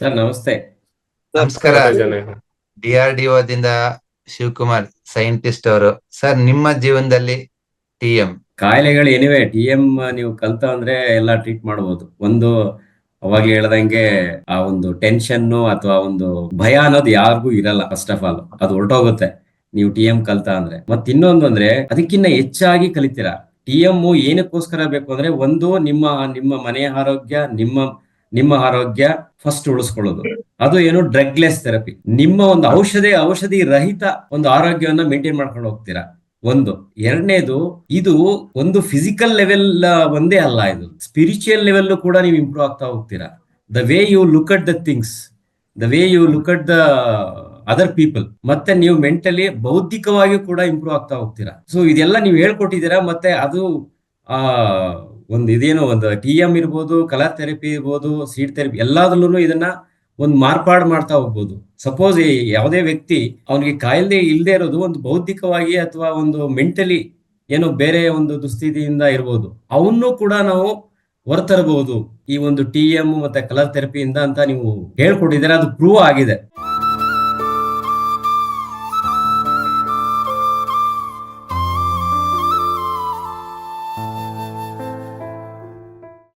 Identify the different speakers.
Speaker 1: Sir ನಮಸ್ತೆ.
Speaker 2: ನಮಸ್ಕಾರ
Speaker 3: ಜನ.
Speaker 2: D R D Shivakumar scientist ಅವರು. ಸರ್ ನಿಮ್ಮ ಜೀವನದಲ್ಲಿ ಟಿ ಎಂ?
Speaker 1: ಕಾಯಿಲೆಗಳು ಏನಿವೆ ಟಿ ಎಂ ನೀವು ಕಲ್ತ ಅಂದ್ರೆ ಎಲ್ಲ ಟ್ರೀಟ್ ಮಾಡಬಹುದು ಒಂದು ಅವಾಗ ಹೇಳ್ದಂಗೆ ಆ ಒಂದು ಟೆನ್ಷನ್ ಅಥವಾ ಒಂದು ಭಯ ಅನ್ನೋದು ಯಾರಿಗೂ ಇರಲ್ಲ ಫಸ್ಟ್ ಆಫ್ ಆಲ್ ಅದು ಹೊರಟೋಗುತ್ತೆ. ನೀವು ಟಿ ಎಂ ಕಲ್ತ ಅಂದ್ರೆ. ಮತ್ ಇನ್ನೊಂದು ಅಂದ್ರೆ ಅದಕ್ಕಿಂತ ಹೆಚ್ಚಾಗಿ ಕಲಿತೀರಾ? ಟಿ ಎಂ ಏನಕ್ಕೋಸ್ಕರ ಬೇಕು ಅಂದ್ರೆ ಒಂದು ನಿಮ್ಮ ನಿಮ್ಮ ಮನೆಯ ಆರೋಗ್ಯ ನಿಮ್ಮ ನಿಮ್ಮ ಆರೋಗ್ಯ ಫಸ್ಟ್ ಉಳಿಸ್ಕೊಳ್ಳೋದು. ಅದು ಏನು ಡ್ರಗ್ಲೆಸ್ ಥೆರಪಿ ನಿಮ್ಮ ಒಂದು ಔಷಧಿ ಔಷಧಿ ರಹಿತ ಒಂದು ಆರೋಗ್ಯವನ್ನ ಮೇಂಟೈನ್ ಮಾಡ್ಕೊಂಡು ಹೋಗ್ತೀರಾ? ಒಂದು. ಎರಡನೇದು, ಇದು ಒಂದು ಫಿಸಿಕಲ್ ಲೆವೆಲ್ ಒಂದೇ ಅಲ್ಲ ಇದು. ಸ್ಪಿರಿಚುವಲ್ ಲೆವೆಲ್ ಕೂಡ ನೀವು ಇಂಪ್ರೂವ್ ಆಗ್ತಾ ಹೋಗ್ತೀರಾ? The way you look at the things the way you look at the other people ಮತ್ತೆ ನೀವು ಮೆಂಟಲಿ ಬೌದ್ಧಿಕವಾಗಿ ಕೂಡ ಇಂಪ್ರೂವ್ ಆಗ್ತಾ ಹೋಗ್ತೀರಾ? ಸೊ ಇದೆಲ್ಲ ನೀವು ಹೇಳ್ಕೊಟ್ಟಿದ್ದೀರಾ, ಮತ್ತೆ ಅದು, ಆ ಒಂದು ಇದೇನೋ ಒಂದು ಟಿ ಎಂ ಇರ್ಬೋದು ಕಲರ್ ಥೆರಪಿ ಇರ್ಬೋದು ಸೀಟ್ ಥೆರಪಿ ಎಲ್ಲಾದ್ರಲ್ಲೂ ಇದನ್ನ ಒಂದು ಮಾರ್ಪಾಡು ಮಾಡ್ತಾ ಹೋಗ್ಬೋದು. ಸಪೋಸ್ ಯಾವುದೇ ವ್ಯಕ್ತಿ ಅವನಿಗೆ ಕಾಯಿಲೆ ಇಲ್ಲದೆ ಇರೋದು ಒಂದು ಬೌದ್ಧಿಕವಾಗಿ ಅಥವಾ ಒಂದು ಮೆಂಟಲಿ ಏನೋ ಬೇರೆ ಒಂದು ದುಸ್ಥಿತಿಯಿಂದ ಇರ್ಬೋದು. ಅವನ್ನೂ ಕೂಡ ನಾವು ಹೊರತರಬಹುದು. ಈ ಒಂದು ಟಿ ಎಂ ಮತ್ತೆ ಕಲರ್ ಥೆರಪಿಯಿಂದ ಅಂತ ನೀವು ಹೇಳ್ಕೊಟ್ಟಿದ್ದೀರಾ, ಅದು ಪ್ರೂವ್ ಆಗಿದೆ.